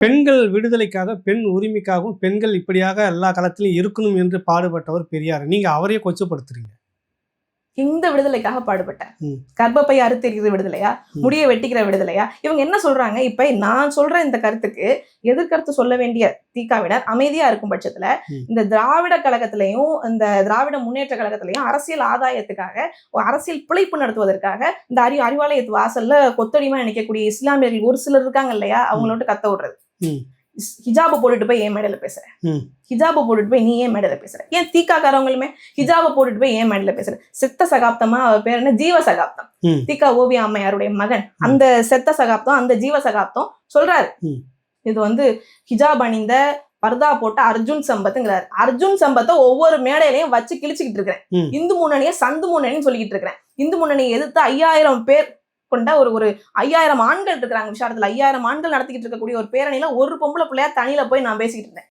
பெண்கள் விடுதலைக்காக பெண் உரிமைக்காகவும் பெண்கள் இப்படியாக எல்லா களத்திலும் இருக்கணும் என்று பாடுபட்டவர் பெரியார் நீங்க அவரையே கொச்சப்படுத்துறீங்க இந்த விடுதலைக்காக பாடுபட்டேன். கர்ப்பப்பை அறுத்தெரிக்கிறது விடுதலையா. முடிய வெட்டிக்கிற விடுதலையா இவங்க என்ன சொல்றாங்க இப்ப நான் சொல்ற இந்த கருத்துக்கு எதிர்கருத்து சொல்ல வேண்டிய தீக்காவினர் அமைதியா இருக்கும் பட்சத்துல. இந்த திராவிட கழகத்திலையும் இந்த திராவிட முன்னேற்ற கழகத்திலையும் அரசியல் ஆதாயத்துக்காக அரசியல் பிழைப்பு நடத்துவதற்காக இந்த அறி அறிவாலயத்து வாசல்ல கொத்தடிமா நினைக்கக்கூடிய இஸ்லாமியர்கள் ஒரு சிலர் இருக்காங்க இல்லையா அவங்களோட கத்த விடுறது. ஹிஜாபு போட்டுட்டு போய் ஏன் மேடையில பேசுற. ஹிஜாபு போட்டுட்டு போய் நீ ஏன் மேடையில பேசுற. ஏன் தீக்காக்காரவங்களுமே? ஹிஜாபை போட்டுட்டு போய் ஏன் மேடையில பேசுற. செத்த சகாப்தமா அவர் பேர் என்ன? ஜீவ சகாப்தம். தீக்கா ஓவிய அம்மையாருடைய மகன்? அந்த செத்த சகாப்தம் அந்த ஜீவ சகாப்தம் சொல்றாரு. இது வந்து ஹிஜாப் அணிந்த பர்தா போட்ட அர்ஜுன் சம்பத்துங்கிறாரு. அர்ஜுன் சம்பத்தை ஒவ்வொரு மேடையிலையும் வச்சு கிழிச்சுக்கிட்டு இருக்கிறேன். இந்து முன்னணியை சந்து முன்னணின்னு சொல்லிக்கிட்டு இருக்கிறேன். இந்து முன்னணியை எதிர்த்து ஐயாயிரம் பேர் கொண்ட ஒரு ஒரு ஐயாயிரம் ஆண்கள் இருக்கிறாங்க விஷாரத்தில் ஐயாயிரம் ஆண்கள் நடத்திக்கிட்டு இருக்கக்கூடிய ஒரு பேரணியில ஒரு பொம்பளை பிள்ளையா தனியில போய் நான் பேசிக்கிட்டு இருந்தேன்.